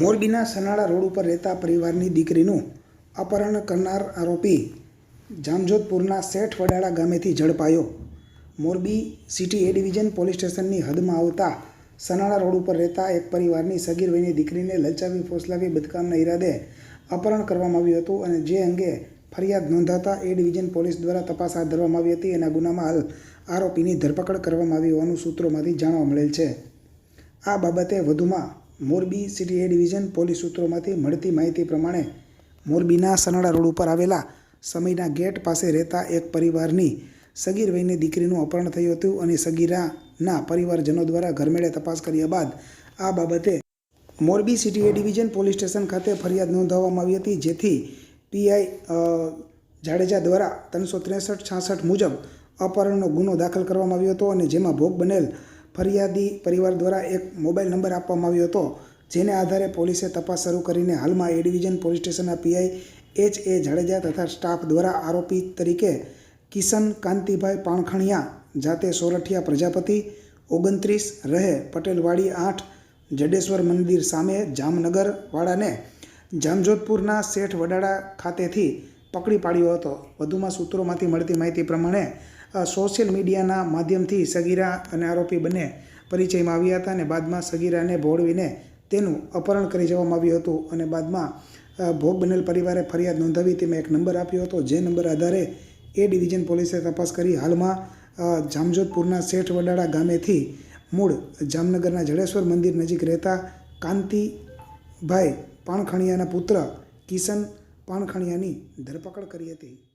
મોરબીના સનાળા રોડ ઉપર રહેતા પરિવારની દીકરીનું અપહરણ કરનાર આરોપી જામજોધપુરના શેઠ વડાળા ગામેથી ઝડપાયો. Morbi city A division police સ્ટેશનની હદમાં આવતા સનાળા રોડ ઉપર રહેતા એક પરિવારની સગીર વયની દીકરીને લલચાવી ફોસલાવી બદકામના ઈરાદે અપહરણ કરવામાં આવ્યું હતું અને જે અંગે ફરિયાદ નોંધાતા એ ડિવિઝન પોલીસ દ્વારા તપાસ હાથ ધરવામાં આવી હતી. એના ગુનામાં હાલ આરોપીની ધરપકડ કરવામાં આવી હોવાનું સૂત્રોમાંથી જાણવા મળેલ છે. આ બાબતે વધુમાં Morbi city A division police સૂત્રોમાંથી મળતી માહિતી પ્રમાણે મોરબીના સનાડા રોડ ઉપર આવેલા સમયના ગેટ પાસે રહેતા એક પરિવારની સગીર વયની દીકરીનું અપહરણ થયું હતું અને સગીરાના પરિવારજનો દ્વારા ઘરમેળે તપાસ કર્યા બાદ આ બાબતે Morbi city A division police station ખાતે ફરિયાદ નોંધાવવામાં આવી હતી, જેથી પીઆઈ જાડેજા દ્વારા ત્રણસો ત્રેસઠ છાસઠ મુજબ અપહરણનો ગુનો દાખલ કરવામાં આવ્યો હતો અને જેમાં ભોગ બનેલ ફરિયાદી પરિવાર દ્વારા એક મોબાઈલ નંબર આપવામાં આવ્યો હતો, જેને આધારે પોલીસે તપાસ શરૂ કરીને હાલમાં એ ડિવિઝન પોલીસ સ્ટેશનના પીઆઈ એચ એ જાડેજા તથા સ્ટાફ દ્વારા આરોપી તરીકે કિશન કાંતિભાઈ પાણખણિયા, જાતે સોરઠિયા પ્રજાપતિ, ઓગણત્રીસ રહે પટેલવાડી આઠ, જડેશ્વર મંદિર સામે જામનગરવાળાને જામજોધપુરના શેઠ વડાળા ખાતેથી પકડી પાડ્યો હતો. વધુમાં સૂત્રોમાંથી મળતી માહિતી પ્રમાણે સોશિયલ મીડિયાના માધ્યમથી સગીરા અને આરોપી બંને પરિચયમાં આવ્યા હતા અને બાદમાં સગીરાને ભોળવીને તેનું અપહરણ કરી જવામાં આવ્યું હતું અને બાદમાં ભોગ બનેલ પરિવારે ફરિયાદ નોંધાવી તેમાં એક નંબર આપ્યો હતો. જે નંબર આધારે એ ડિવિઝન પોલીસે તપાસ કરી હાલમાં જામજોધપુરના શેઠ વડાળા ગામેથી મૂળ જામનગરના જડેશ્વર મંદિર નજીક રહેતા કાંતિભાઈ પાણખણિયાના પુત્ર કિશન પાણખણિયાની ધરપકડ કરી હતી.